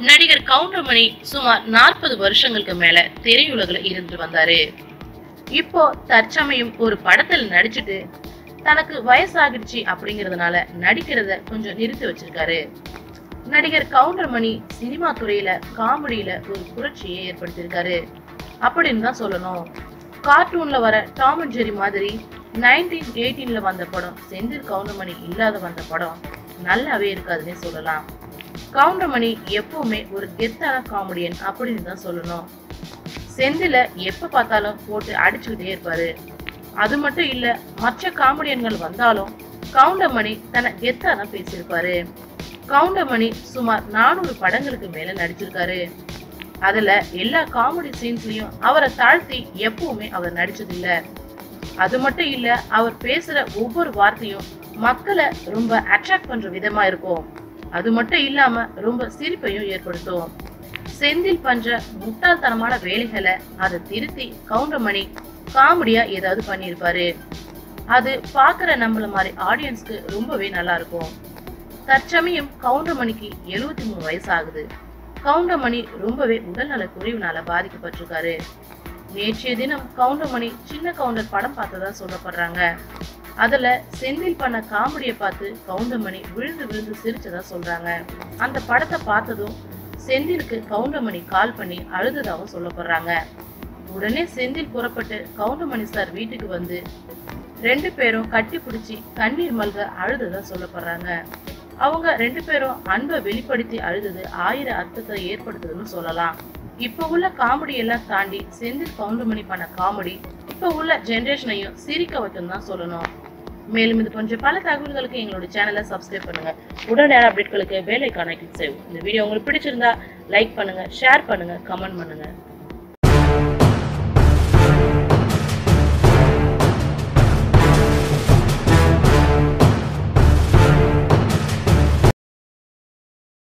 நடிகர் கவுண்டமணி சுமார் நாற்பது வருஷங்களுக்கு மேல திரையுலகில் இருந்து வந்தாரு. இப்போ தற்சமயம் ஒரு படத்துல நடிச்சுட்டு தனக்கு வயசாகிடுச்சு அப்படிங்கறதுனால நடிக்கிறத கொஞ்சம் நிறுத்தி வச்சிருக்காரு. நடிகர் கவுண்டமணி சினிமா துறையில காமெடியில ஒரு புரட்சியை ஏற்படுத்தியிருக்காரு. அப்படின்னு தான் சொல்லணும். கார்ட்டூன்ல வர டாம் அண்ட் ஜெரி மாதிரி நைன்டீன் எயிட்டீன்ல வந்த படம் செந்தில் கவுண்டமணி இல்லாத வந்த படம் நல்லாவே இருக்காதுன்னே சொல்லலாம். கவுண்டமணி எப்பவுமே ஒரு கெத்தான காமெடியன் அப்படின்னு தான் சொல்லணும். செந்தில எப்ப பார்த்தாலும் போட்டு அடிச்சுக்கிட்டே இருப்பாரு. அது மட்டும் இல்ல மற்ற காமெடியன்கள் வந்தாலும் கவுண்டமணி தன்னை கெத்தா தான் பேசியிருப்பாரு கவுண்டமணி சுமார் நானூறு படங்களுக்கு மேல நடிச்சிருக்காரு. அதுல எல்லா காமெடி சீன்ஸ்லயும் அவரை தாழ்த்தி எப்பவுமே அவர் நடிச்சதில்ல. அது மட்டும் இல்ல அவர் பேசுற ஒவ்வொரு வார்த்தையும் மக்களை ரொம்ப அட்ராக்ட் பண்ற விதமா இருக்கும். அது மட்டும் இல்லாம ரொம்ப சிரிப்பையும் ஏற்படுத்தும். செந்தில் பண்ற முட்டாள்தனமான வேலைகளை அதை திருத்தி கவுண்டமணி காமெடியா ஏதாவது பண்ணியிருப்பாரு. அது பாக்குற நம்மள மாதிரி ஆடியன்ஸ்க்கு ரொம்பவே நல்லா இருக்கும். தற்சமயம் கவுண்டமணிக்கு எழுபத்தி மூணு வயசு ஆகுது கவுண்டமணி ரொம்பவே உடல்நல குறைவுனால பாதிக்கப்பட்டிருக்காரு. நேற்றைய தினம் கவுண்டமணி சின்ன கவுண்டர் படம் பார்த்ததா சொல்லப்படுறாங்க. அதுல செந்தில் பண்ண காமெடியை பார்த்து கவுண்டமணி விழுந்து விழுந்து சிரிச்சதா சொல்றாங்க. அந்த படத்தை பார்த்ததும் செந்திலுக்கு கவுண்டமணி கால் பண்ணி அழுததாகவும் சொல்லப்படுறாங்க. உடனே செந்தில் புறப்பட்டு கவுண்டமணி சார் வீட்டுக்கு வந்து ரெண்டு பேரும் கட்டி பிடிச்சி கண்ணீர் மல்க அழுததா சொல்லப்படுறாங்க. அவங்க ரெண்டு பேரும் அன்பை வெளிப்படுத்தி அழுதது ஆயிரம் அர்த்தத்தை ஏற்படுத்துதுன்னு சொல்லலாம். இப்ப உள்ள காமெடி எல்லாம் தாண்டி செந்தில் கவுண்டமணி பண்ண காமெடி இப்ப உள்ள ஜென்ரேஷனையும் சிரிக்க வைக்கும் தான் சொல்லணும். மேலும் இது போன்ற பல தகவல்களுக்கு எங்களோட சேனலை சப்ஸ்கிரைப் பண்ணுங்க. உடனடியான அப்டேட்களுக்கு வேலைக்கான கிளிக் செய்வோம் இந்த வீடியோ உங்களுக்கு பிடிச்சிருந்தா லைக் பண்ணுங்க ஷேர் பண்ணுங்க கமெண்ட் பண்ணுங்க.